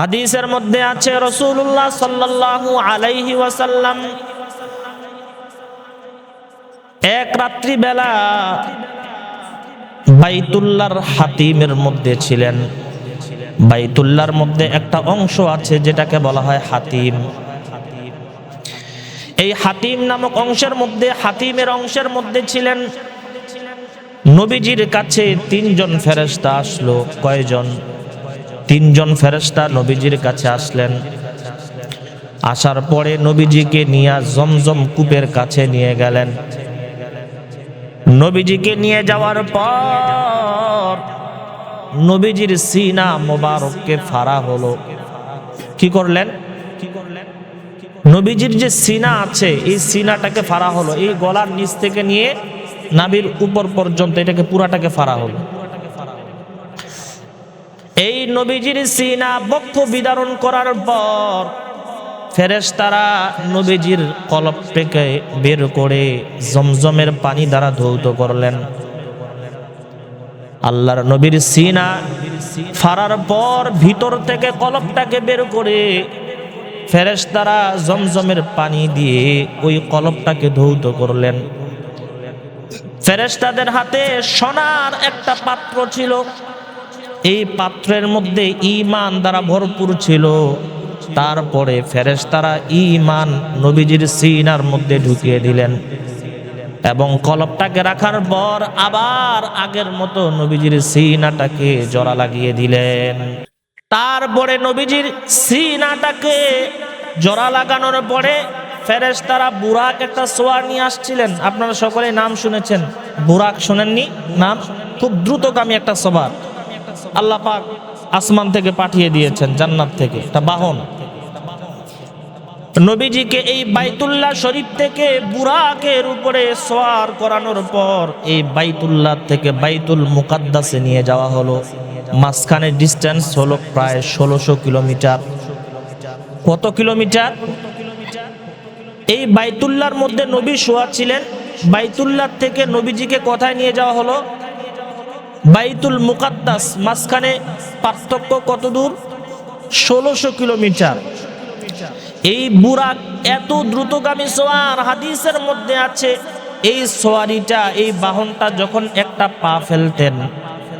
হাদিসের মধ্যে আছে রসুল্লাহ সাল্লাল্লাহু আলাইহি ওয়াসাল্লাম, এক রাত্রি বেলা বাইতুল্লাহর হাতিমের মধ্যে ছিলেন। বাইতুল্লার মধ্যে একটা অংশ আছে যেটাকে বলা হয় হাতিম। এই হাতিম নামক অংশের মধ্যে, হাতিমের অংশের মধ্যে ছিলেন নবীজির কাছে তিনজন ফেরেস্তা আসলো, কয়জন? তিনজন ফেরেস্তা নবীজির কাছে আসলেন। আসার পরে নবীজিকে নিয়ে জমজম কূপের কাছে নিয়ে গেলেন। নবীজিকে নিয়ে যাওয়ার পর নবীজির সিনা মোবারককে ফাড়া হলো। কি করলেন? নবীজির যে সিনা আছে, এই সিনাটাকে ফাড়া হলো। এই গলার নিচ থেকে নিয়ে নাবির উপর পর্যন্ত এটাকে পুরাটাকে ফাড়া হলো। এই নবীজির সিনা বক্ষ বিদারণ করার পর ফেরেশতারা নবীজির কলপ থেকে বের করে জমজমের পানি দ্বারা ধৌত করলেন। আল্লাহর নবীর সিনা ফারার পর ভিতর থেকে কলপটাকে বের করে ফেরেশতারা জমজমের পানি দিয়ে ওই কলপটাকে ধৌত করলেন। ফেরেশতাদের হাতে সোনার একটা পাত্র ছিল। এই পাত্রের মধ্যে ইমান দ্বারা ভরপুর ছিল। তারপরে ফেরেশতারা ইমান নবীজির সিনার মধ্যে ঢুকিয়ে দিলেন এবং কলপটাকে রাখার পর আবার আগের মতো নবীজির সিনাটাকে জোড়া লাগিয়ে দিলেন। তারপরে নবীজির সিনাটাকে জোড়া লাগানোর পরে ফেরেশতারা বুরাক একটা সোয়ার নিয়ে আসছিলেন। আপনারা সকলে নাম শুনেছেন। বুরাক শোনেননি? নাম? খুব দ্রুতগামী একটা সবার আল্লাহ পাক আসমান থেকে পাঠিয়ে দিয়েছেন, জান্নাত থেকে। একটা বাহন। নবীজিকে এই বাইতুল্লাহ শরীফ থেকে বুরাকের উপরে সোয়ার করানোর পর এই বাইতুল্লাহ থেকে বাইতুল মুকাদ্দাসে নিয়ে যাওয়া হলো। মাঝখানে ডিস্টেন্স হলো প্রায় ষোলোশো কিলোমিটার। কত কিলোমিটার? এই বাইতুল্লাহর মধ্যে নবী শোয়া ছিলেন। বাইতুল্লাহ থেকে নবীজিকে কোথায় নিয়ে যাওয়া হলো? বাইতুল মুকাদ্দাস, মাঝখানে পার্থক্য কত দূর ষোলোশো কিলোমিটার। এই বুরাক এত দ্রুতগামী সোয়ার হাদিসের মধ্যে আছে, এই সোয়ারিটা, এই বাহনটা যখন একটা পা ফেলতেন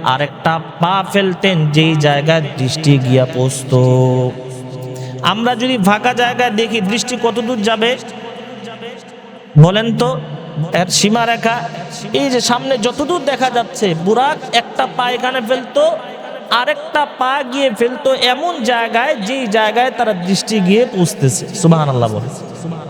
আর একটা পা ফেলতেন, যেই জায়গায় দৃষ্টি গিয়া পৌঁছত। আমরা যদি ফাঁকা জায়গায় দেখি, দৃষ্টি কতদূর যাবে? বলেন তো। এর সীমারেখা, এই যে সামনে যতদূর দেখা যাচ্ছে, বুরাক একটা পা এখানে ফেলতো, আরেকটা পা গিয়ে ফেলতো এমন জায়গায়, যেই জায়গায় তারা দৃষ্টি গিয়ে পৌঁছতেছে। সুবাহ আল্লাহ বলে।